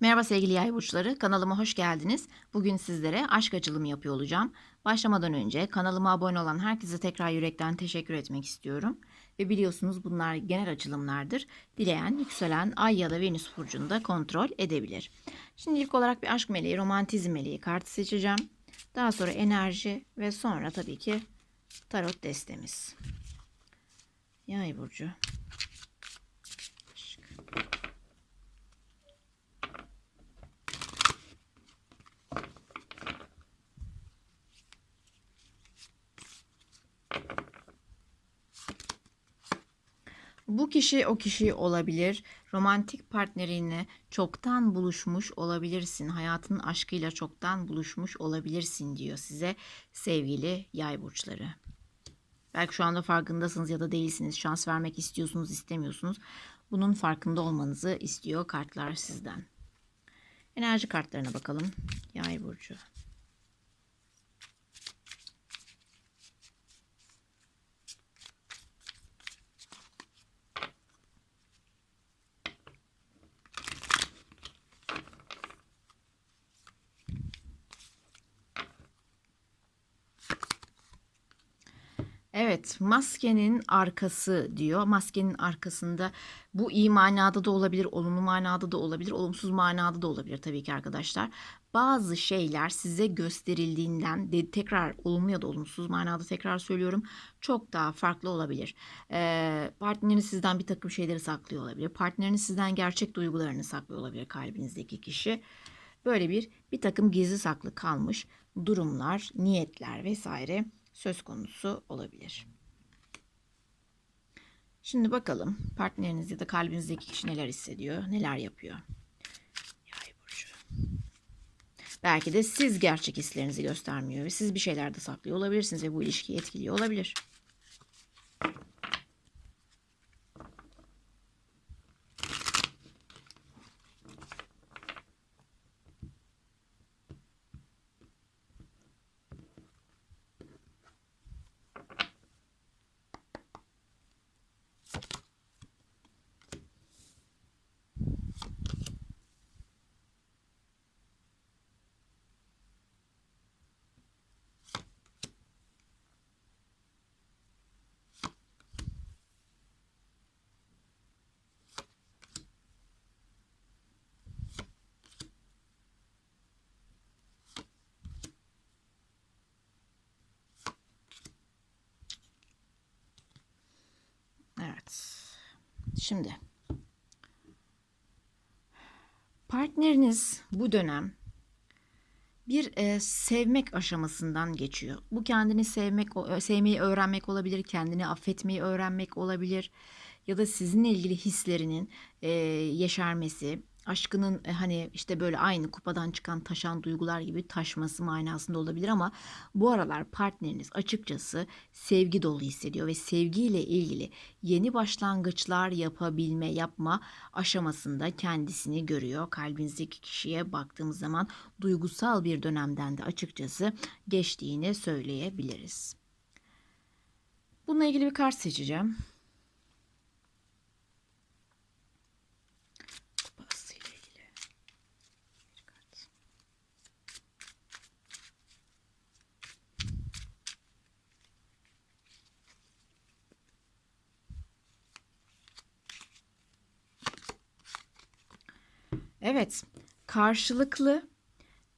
Merhaba sevgili yay burçları, kanalıma hoş geldiniz. Bugün sizlere aşk açılımı yapıyor olacağım. Başlamadan önce kanalıma abone olan herkese tekrar yürekten teşekkür etmek istiyorum. Ve biliyorsunuz bunlar genel açılımlardır. Dileyen, yükselen, ay ya da venüs burcunda kontrol edebilir. Şimdi ilk olarak bir aşk meleği, romantizm meleği kartı seçeceğim. Daha sonra enerji ve sonra tabii ki tarot destemiz. Yay burcu. Aşk. Bu kişi o kişi olabilir. Romantik partnerinle çoktan buluşmuş olabilirsin. Hayatının aşkıyla çoktan buluşmuş olabilirsin diyor size sevgili yay burçları. Belki şu anda farkındasınız ya da değilsiniz. Şans vermek istiyorsunuz, istemiyorsunuz. Bunun farkında olmanızı istiyor kartlar sizden. Enerji kartlarına bakalım. Yay burcu. Evet, maskenin arkası diyor. Maskenin arkasında bu iyi manada da olabilir, olumlu manada da olabilir, olumsuz manada da olabilir tabii ki arkadaşlar. Bazı şeyler size gösterildiğinden de tekrar olumlu ya da olumsuz manada tekrar söylüyorum çok daha farklı olabilir. Ee, partneriniz sizden bir takım şeyleri saklıyor olabilir. Partneriniz sizden gerçek duygularını saklıyor olabilir kalbinizdeki kişi. Böyle bir bir takım gizli saklı kalmış durumlar, niyetler vesaire söz konusu olabilir. Şimdi bakalım partneriniz ya da kalbinizdeki kişi neler hissediyor, neler yapıyor. Yay burcu. Belki de siz gerçek hislerinizi göstermiyor ve siz bir şeyler de saklıyor olabilirsiniz ve bu ilişkiyi etkiliyor olabilir. Evet. Şimdi partneriniz bu dönem bir e, sevmek aşamasından geçiyor. Bu kendini sevmek, o- sevmeyi öğrenmek olabilir, kendini affetmeyi öğrenmek olabilir ya da sizinle ilgili hislerinin e, yeşermesi, aşkının e, hani işte böyle aynı kupadan çıkan taşan duygular gibi taşması manasında olabilir ama bu aralar partneriniz açıkçası sevgi dolu hissediyor ve sevgiyle ilgili yeni başlangıçlar yapabilme, yapma aşamasında kendisini görüyor. Kalbinizdeki kişiye baktığımız zaman duygusal bir dönemden de açıkçası geçtiğini söyleyebiliriz. Bununla ilgili bir kart seçeceğim. Evet, karşılıklı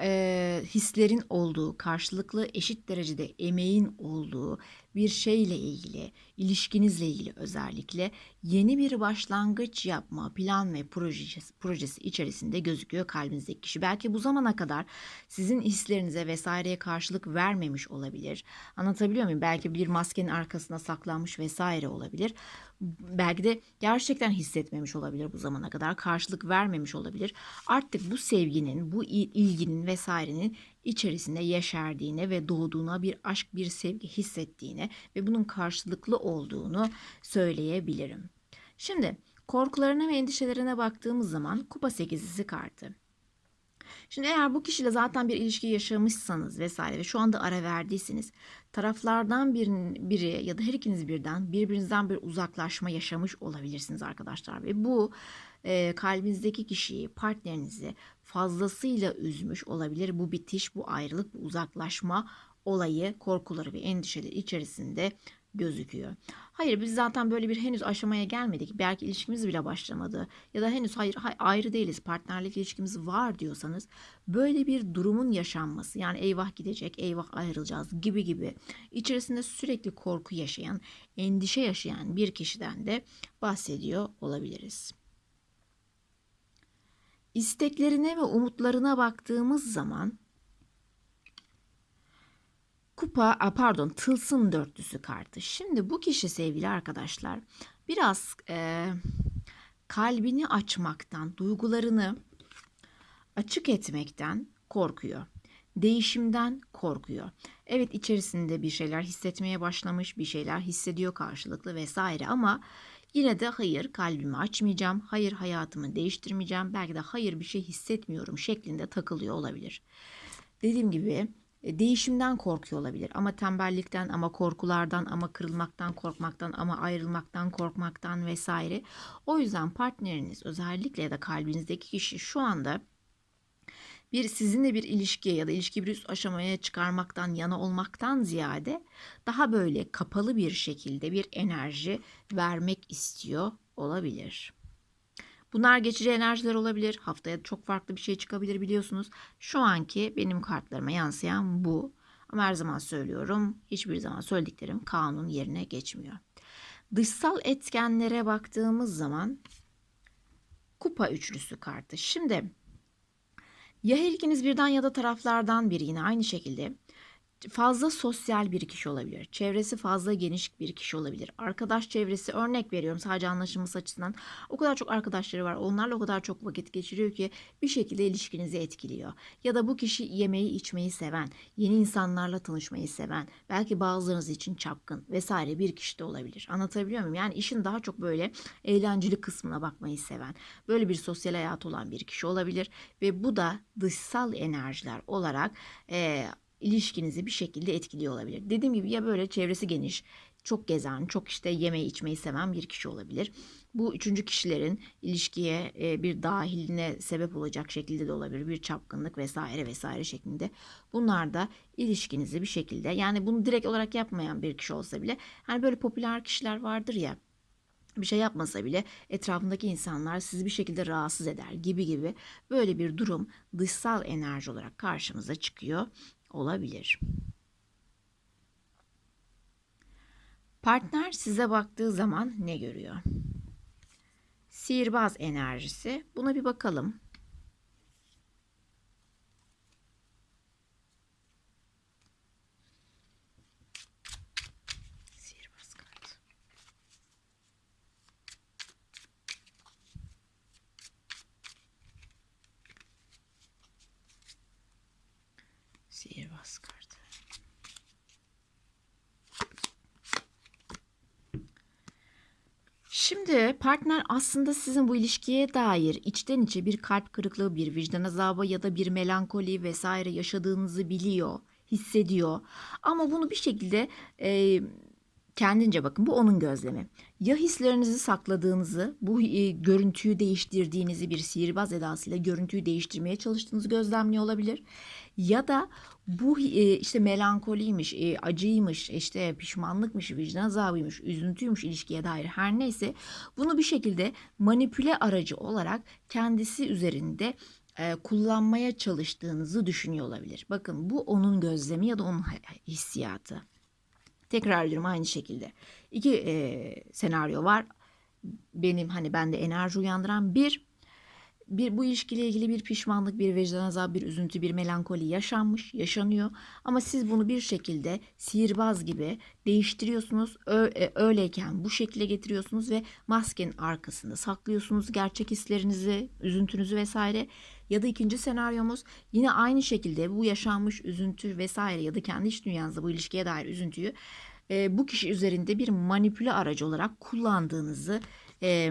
e, hislerin olduğu, karşılıklı eşit derecede emeğin olduğu bir şeyle ilgili, ilişkinizle ilgili özellikle yeni bir başlangıç yapma plan ve projesi, projesi içerisinde gözüküyor kalbinizdeki kişi. Belki bu zamana kadar sizin hislerinize vesaireye karşılık vermemiş olabilir. Anlatabiliyor muyum? Belki bir maskenin arkasına saklanmış vesaire olabilir. Belki de gerçekten hissetmemiş olabilir bu zamana kadar. Karşılık vermemiş olabilir. Artık bu sevginin, bu il- ilginin vesairenin içerisinde yeşerdiğine ve doğduğuna bir aşk, bir sevgi hissettiğine ve bunun karşılıklı olduğunu söyleyebilirim. Şimdi korkularına ve endişelerine baktığımız zaman kupa sekizisi kartı. Şimdi eğer bu kişiyle zaten bir ilişki yaşamışsanız vesaire ve şu anda ara verdiyseniz taraflardan birinin, biri ya da her ikiniz birden birbirinizden bir uzaklaşma yaşamış olabilirsiniz arkadaşlar ve bu e, kalbinizdeki kişiyi, partnerinizi fazlasıyla üzmüş olabilir. Bu bitiş, bu ayrılık, bu uzaklaşma olayı, korkuları ve endişeleri içerisinde gözüküyor. Hayır biz zaten böyle bir henüz aşamaya gelmedik. Belki ilişkimiz bile başlamadı. Ya da henüz hayır, hayır ayrı değiliz. Partnerlik ilişkimiz var diyorsanız böyle bir durumun yaşanması yani eyvah gidecek, eyvah ayrılacağız gibi gibi içerisinde sürekli korku yaşayan, endişe yaşayan bir kişiden de bahsediyor olabiliriz. İsteklerine ve umutlarına baktığımız zaman kupa, a, pardon, tılsım dörtlüsü kartı. Şimdi bu kişi sevgili arkadaşlar biraz e, kalbini açmaktan, duygularını açık etmekten korkuyor. Değişimden korkuyor. Evet içerisinde bir şeyler hissetmeye başlamış, bir şeyler hissediyor karşılıklı vesaire ama yine de hayır kalbimi açmayacağım, hayır hayatımı değiştirmeyeceğim, belki de hayır bir şey hissetmiyorum şeklinde takılıyor olabilir. Dediğim gibi değişimden korkuyor olabilir ama tembellikten ama korkulardan ama kırılmaktan korkmaktan ama ayrılmaktan korkmaktan vesaire. O yüzden partneriniz özellikle ya da kalbinizdeki kişi şu anda bir sizinle bir ilişkiye ya da ilişki bir üst aşamaya çıkarmaktan yana olmaktan ziyade daha böyle kapalı bir şekilde bir enerji vermek istiyor olabilir. Bunlar geçici enerjiler olabilir. Haftaya çok farklı bir şey çıkabilir biliyorsunuz. Şu anki benim kartlarıma yansıyan bu. Ama her zaman söylüyorum. Hiçbir zaman söylediklerim kanun yerine geçmiyor. Dışsal etkenlere baktığımız zaman kupa üçlüsü kartı. Şimdi ya her ikiniz birden ya da taraflardan biri yine aynı şekilde fazla sosyal bir kişi olabilir. Çevresi fazla geniş bir kişi olabilir. Arkadaş çevresi örnek veriyorum sadece anlaşılması açısından. O kadar çok arkadaşları var. Onlarla o kadar çok vakit geçiriyor ki bir şekilde ilişkinizi etkiliyor. Ya da bu kişi yemeği içmeyi seven, yeni insanlarla tanışmayı seven, belki bazılarınız için çapkın vesaire bir kişi de olabilir. Anlatabiliyor muyum? Yani işin daha çok böyle eğlenceli kısmına bakmayı seven, böyle bir sosyal hayat olan bir kişi olabilir ve bu da dışsal enerjiler olarak e, ilişkinizi bir şekilde etkiliyor olabilir. Dediğim gibi ya böyle çevresi geniş, çok gezen, çok işte yemeği içmeyi seven bir kişi olabilir. Bu üçüncü kişilerin ilişkiye e, bir dahiline sebep olacak şekilde de olabilir. Bir çapkınlık vesaire vesaire şeklinde. Bunlar da ilişkinizi bir şekilde yani bunu direkt olarak yapmayan bir kişi olsa bile hani böyle popüler kişiler vardır ya bir şey yapmasa bile etrafındaki insanlar sizi bir şekilde rahatsız eder gibi gibi böyle bir durum dışsal enerji olarak karşımıza çıkıyor olabilir. Partner size baktığı zaman ne görüyor? Sihirbaz enerjisi. Buna bir bakalım. Sihirbaz kartı. Sihirbaz kartı. Şimdi partner aslında sizin bu ilişkiye dair içten içe bir kalp kırıklığı, bir vicdan azabı ya da bir melankoli vesaire yaşadığınızı biliyor, hissediyor. Ama bunu bir şekilde e, kendince bakın bu onun gözlemi. Ya hislerinizi sakladığınızı, bu e, görüntüyü değiştirdiğinizi bir sihirbaz edasıyla görüntüyü değiştirmeye çalıştığınızı gözlemliyor olabilir. Ya da bu e, işte melankoliymiş, e, acıymış, işte pişmanlıkmış, vicdan azabıymış, üzüntüymüş ilişkiye dair her neyse bunu bir şekilde manipüle aracı olarak kendisi üzerinde e, kullanmaya çalıştığınızı düşünüyor olabilir. Bakın bu onun gözlemi ya da onun hissiyatı. Tekrar ediyorum aynı şekilde. İki e, senaryo var. Benim hani bende enerji uyandıran bir bir bu ilişkiyle ilgili bir pişmanlık, bir vicdan azabı, bir üzüntü, bir melankoli yaşanmış, yaşanıyor. Ama siz bunu bir şekilde sihirbaz gibi değiştiriyorsunuz. E, öyleyken bu şekilde getiriyorsunuz ve maskenin arkasında saklıyorsunuz gerçek hislerinizi, üzüntünüzü vesaire. Ya da ikinci senaryomuz yine aynı şekilde bu yaşanmış üzüntü vesaire ya da kendi iç dünyanızda bu ilişkiye dair üzüntüyü e, bu kişi üzerinde bir manipüle aracı olarak kullandığınızı e,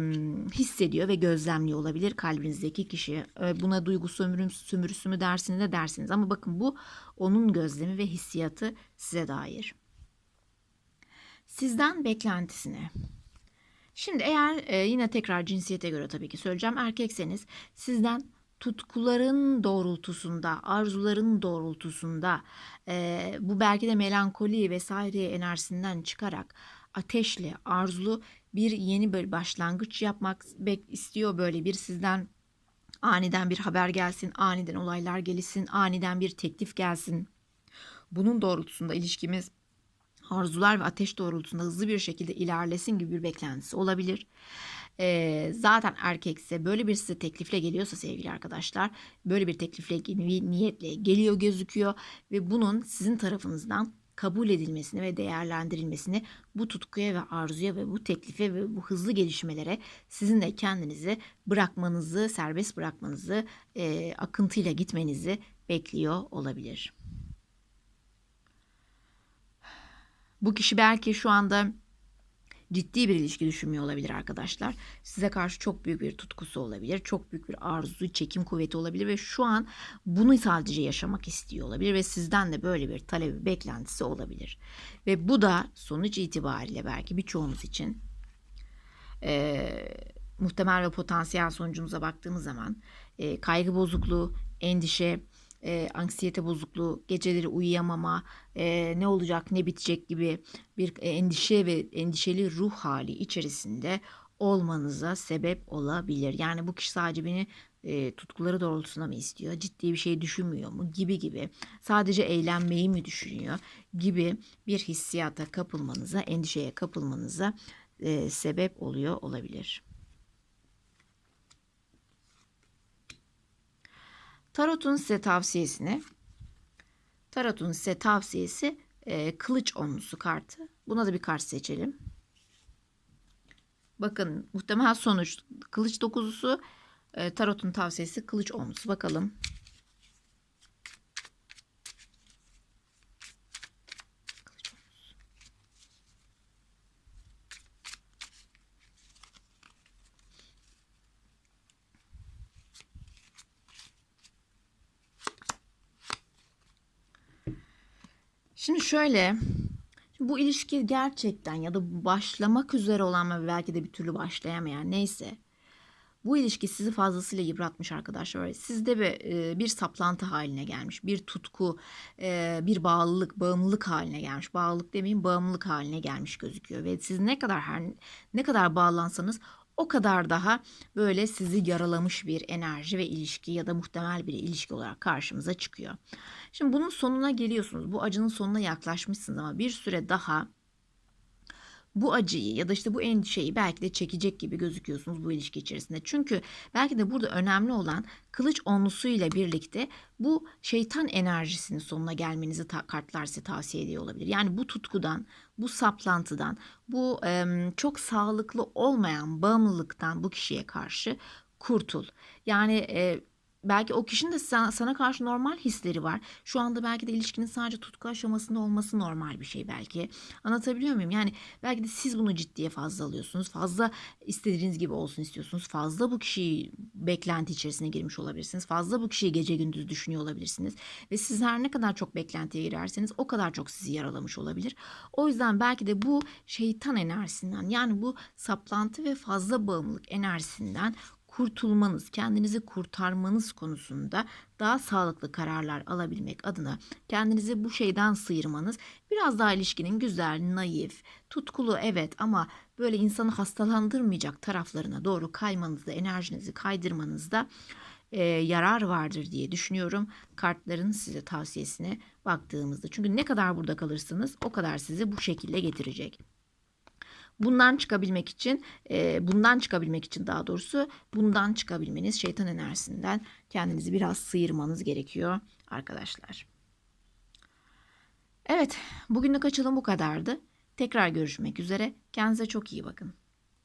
hissediyor ve gözlemliyor olabilir kalbinizdeki kişi. E, buna duygu sömürüm, sömürüsü mü dersiniz ne dersiniz ama bakın bu onun gözlemi ve hissiyatı size dair. Sizden beklentisine. Şimdi eğer e, yine tekrar cinsiyete göre tabii ki söyleyeceğim. Erkekseniz sizden tutkuların doğrultusunda, arzuların doğrultusunda e, bu belki de melankoli vesaire enerjisinden çıkarak ateşli, arzulu bir yeni bir başlangıç yapmak istiyor böyle bir sizden aniden bir haber gelsin, aniden olaylar gelişsin, aniden bir teklif gelsin. Bunun doğrultusunda ilişkimiz arzular ve ateş doğrultusunda hızlı bir şekilde ilerlesin gibi bir beklentisi olabilir. Ee, zaten erkekse böyle bir size teklifle geliyorsa sevgili arkadaşlar böyle bir teklifle niyetle geliyor gözüküyor ve bunun sizin tarafınızdan kabul edilmesini ve değerlendirilmesini bu tutkuya ve arzuya ve bu teklife ve bu hızlı gelişmelere sizin de kendinizi bırakmanızı, serbest bırakmanızı, e, akıntıyla gitmenizi bekliyor olabilir. Bu kişi belki şu anda ciddi bir ilişki düşünmüyor olabilir arkadaşlar. Size karşı çok büyük bir tutkusu olabilir. Çok büyük bir arzu, çekim kuvveti olabilir ve şu an bunu sadece yaşamak istiyor olabilir ve sizden de böyle bir talebi, beklentisi olabilir. Ve bu da sonuç itibariyle belki birçoğumuz için e, muhtemel ve potansiyel sonucumuza baktığımız zaman e, kaygı bozukluğu, endişe, e, anksiyete bozukluğu, geceleri uyuyamama, e, ne olacak ne bitecek gibi bir endişe ve endişeli ruh hali içerisinde olmanıza sebep olabilir. Yani bu kişi sadece beni e, tutkuları doğrultusunda mı istiyor, ciddi bir şey düşünmüyor mu gibi gibi, sadece eğlenmeyi mi düşünüyor gibi bir hissiyata kapılmanıza, endişeye kapılmanıza e, sebep oluyor olabilir. Tarot'un size tavsiyesini Tarot'un size tavsiyesi e, kılıç onlusu kartı. Buna da bir kart seçelim. Bakın muhtemel sonuç kılıç dokuzusu e, Tarot'un tavsiyesi kılıç onlusu. Bakalım. Şimdi şöyle bu ilişki gerçekten ya da başlamak üzere olan ve belki de bir türlü başlayamayan neyse bu ilişki sizi fazlasıyla yıpratmış arkadaşlar. Sizde bir, e, bir saplantı haline gelmiş. Bir tutku, e, bir bağlılık, bağımlılık haline gelmiş. Bağlılık demeyeyim, bağımlılık haline gelmiş gözüküyor. Ve siz ne kadar her ne kadar bağlansanız o kadar daha böyle sizi yaralamış bir enerji ve ilişki ya da muhtemel bir ilişki olarak karşımıza çıkıyor. Şimdi bunun sonuna geliyorsunuz. Bu acının sonuna yaklaşmışsınız ama bir süre daha bu acıyı ya da işte bu endişeyi belki de çekecek gibi gözüküyorsunuz bu ilişki içerisinde. Çünkü belki de burada önemli olan kılıç onlusuyla birlikte bu şeytan enerjisinin sonuna gelmenizi ta- kartlar size tavsiye ediyor olabilir. Yani bu tutkudan, bu saplantıdan, bu e, çok sağlıklı olmayan bağımlılıktan bu kişiye karşı kurtul. Yani e, belki o kişinin de sana, karşı normal hisleri var. Şu anda belki de ilişkinin sadece tutku aşamasında olması normal bir şey belki. Anlatabiliyor muyum? Yani belki de siz bunu ciddiye fazla alıyorsunuz. Fazla istediğiniz gibi olsun istiyorsunuz. Fazla bu kişiyi beklenti içerisine girmiş olabilirsiniz. Fazla bu kişiyi gece gündüz düşünüyor olabilirsiniz. Ve siz her ne kadar çok beklentiye girerseniz o kadar çok sizi yaralamış olabilir. O yüzden belki de bu şeytan enerjisinden yani bu saplantı ve fazla bağımlılık enerjisinden kurtulmanız, kendinizi kurtarmanız konusunda daha sağlıklı kararlar alabilmek adına kendinizi bu şeyden sıyırmanız, biraz daha ilişkinin güzel, naif, tutkulu evet ama böyle insanı hastalandırmayacak taraflarına doğru kaymanızda, enerjinizi kaydırmanızda e, yarar vardır diye düşünüyorum. Kartların size tavsiyesine baktığımızda. Çünkü ne kadar burada kalırsınız o kadar sizi bu şekilde getirecek. Bundan çıkabilmek için, e, bundan çıkabilmek için daha doğrusu bundan çıkabilmeniz şeytan enerjisinden kendinizi biraz sıyırmanız gerekiyor arkadaşlar. Evet, bugünlük açılım bu kadardı. Tekrar görüşmek üzere. Kendinize çok iyi bakın.